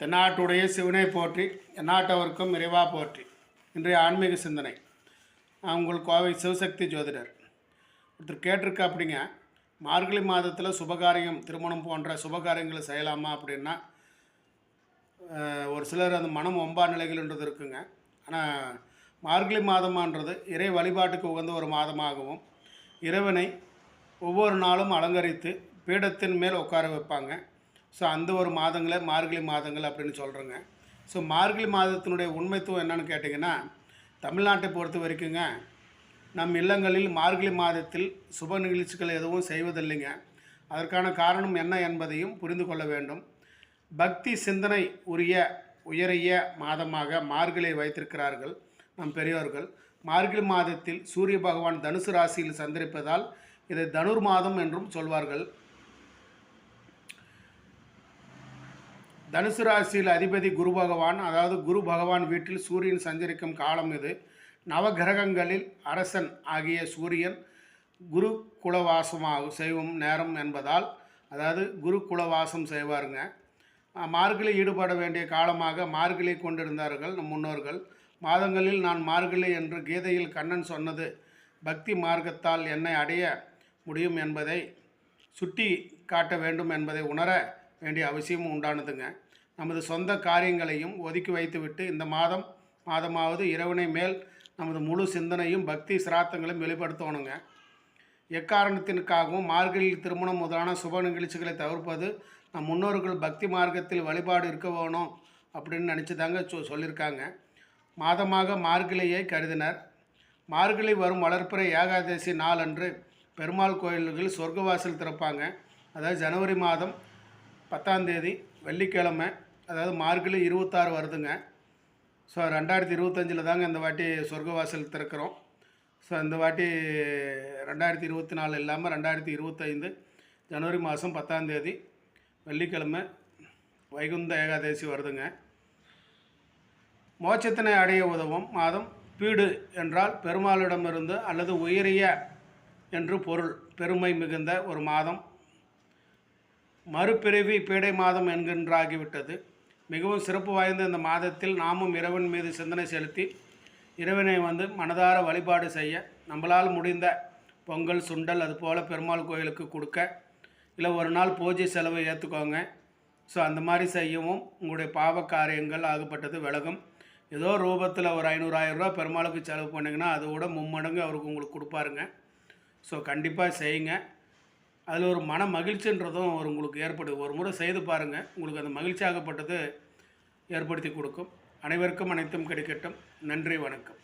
தென்னாட்டுடைய சிவனை போற்றி எந்நாட்டவருக்கும் இறைவா போற்றி. இன்றைய ஆன்மீக சிந்தனை. நான் உங்கள் கோவை சிவசக்தி ஜோதிடர். ஒருத்தர் கேட்டிருக்க அப்படிங்க மார்கழி மாதத்தில் சுபகாரியம் திருமணம் போன்ற சுபகாரியங்களை செய்யலாமா அப்படின்னா ஒரு சிலர் அந்த மனம் ஒம்பா நிலைகள்ன்றது இருக்குங்க. ஆனால் மார்கழி மாதமான்றது இறை வழிபாட்டுக்கு உகந்த ஒரு மாதமாகவும் இறைவனை ஒவ்வொரு நாளும் அலங்கரித்து பீடத்தின் மேல் உட்கார வைப்பாங்க. ஸோ அந்த ஒரு மாதங்களை மார்கழி மாதங்கள் அப்படின்னு சொல்கிறேங்க ஸோ மார்கழி மாதத்தினுடைய உண்மைத்துவம் என்னன்னு கேட்டிங்கன்னா தமிழ்நாட்டை பொறுத்த வரைக்குங்க நம் இல்லங்களில் மார்கழி மாதத்தில் சுப நிகழ்ச்சிகள் எதுவும் செய்வதில்லைங்க. அதற்கான காரணம் என்ன என்பதையும் புரிந்து கொள்ள வேண்டும். பக்தி சிந்தனை உரிய உயரிய மாதமாக மார்கழியை வைத்திருக்கிறார்கள் நம் பெரியோர்கள். மார்கழி மாதத்தில் சூரிய பகவான் தனுசு ராசியில் சந்திரிப்பதால் இதை தனுர் மாதம் என்றும் சொல்வார்கள். தனுசு ராசியில் அதிபதி குரு பகவான் அதாவது குரு பகவான் வீட்டில் சூரியன் சஞ்சரிக்கும் காலம் இது. நவகிரகங்களில் அரசன் ஆகிய சூரியன் குரு குலவாசமாக செய்யும் நேரம் என்பதால் அதாவது குரு குலவாசம் செய்வாருங்க. அஹ் மார்கழி ஈடுபட வேண்டிய காலமாக மார்கழி கொண்டிருந்தார்கள் நம் முன்னோர்கள். மாதங்களில் நான் மார்கழி என்று கீதையில் கண்ணன் சொன்னது பக்தி மார்க்கத்தால் என்னை அடைய முடியும் என்பதை சுட்டி காட்ட வேண்டும் என்பதை உணர வேண்டிய அவசியமும் உண்டானதுங்க. நமது சொந்த காரியங்களையும் ஒதுக்கி வைத்துவிட்டு இந்த மாதம் மாதமாவது இறைவனை மேல் நமது முழு சிந்தனையும் பக்தி சிராத்தங்களையும் வெளிப்படுத்தணுங்க. எக்காரணத்திற்காகவும் மார்கழியில் திருமணம் முதலான சுப நிகழ்ச்சிகளை தவிர்ப்பது நம் முன்னோர்கள் பக்தி மார்க்கத்தில் வழிபாடு இருக்க வேணும் அப்படின்னு நினச்சி தாங்க சொ சொல்லியிருக்காங்க மாதமாக மார்கழியை கருதினர். மார்கழி வரும் வளர்ப்புறை ஏகாதசி நாள் அன்று பெருமாள் கோயில்கள் சொர்க்கவாசல் திறப்பாங்க. அதாவது ஜனவரி மாதம் பத்தாந்தேதி வெள்ளிக்கிழமை அதாவது மார்கழி இருபத்தாறு வருதுங்க. ஸோ ரெண்டாயிரத்தி இருபத்தஞ்சில் தாங்க இந்த வாட்டி சொர்க்கவாசல் திறக்கிறோம். ஸோ இந்த வாட்டி ரெண்டாயிரத்தி இருபத்தி நாலு இல்லாமல் ரெண்டாயிரத்தி இருபத்தைந்து ஜனவரி மாதம் பத்தாந்தேதி வெள்ளிக்கிழமை வைகுந்த ஏகாதசி வருதுங்க. மோட்சத்தினை அடைய உதவும் மாதம் பீடு என்றால் பெருமாளிடமிருந்து அல்லது உயரிய என்று பொருள் பெருமை மிகுந்த ஒரு மாதம். மறுபிறவி பீடை மாதம் என்கின்றாகிவிட்டது. மிகவும் சிறப்பு வாய்ந்த இந்த மாதத்தில் நாமும் இறைவன் மீது சிந்தனை செலுத்தி இறைவனை வந்து மனதார வழிபாடு செய்ய நம்மளால் முடிந்த பொங்கல் சுண்டல் அது போல் பெருமாள் கோயிலுக்கு கொடுக்க இல்லை ஒரு நாள் பூஜை செலவை ஏற்றுக்கோங்க ஸோ அந்த மாதிரி செய்யவும் உங்களுடைய பாவ காரியங்கள் ஆகப்பட்டது விலகும். ஏதோ ரூபத்தில் ஒரு ஐநூறாயிரம் பெருமாளுக்கு செலவு பண்ணிங்கன்னா அதை விட மும்மடங்கு அவருக்கு உங்களுக்கு கொடுப்பாருங்க. ஸோ கண்டிப்பாக செய்யுங்க. அதில் ஒரு மன மகிழ்ச்சின்றதும் ஒரு உங்களுக்கு ஏற்படுது. ஒரு முறை செய்து பாருங்கள் உங்களுக்கு அந்த மகிழ்ச்சியாகப்பட்டது ஏற்படுத்தி கொடுக்கும். அனைவருக்கும் அனைத்தும் கிடைக்கட்டும். நன்றி வணக்கம்.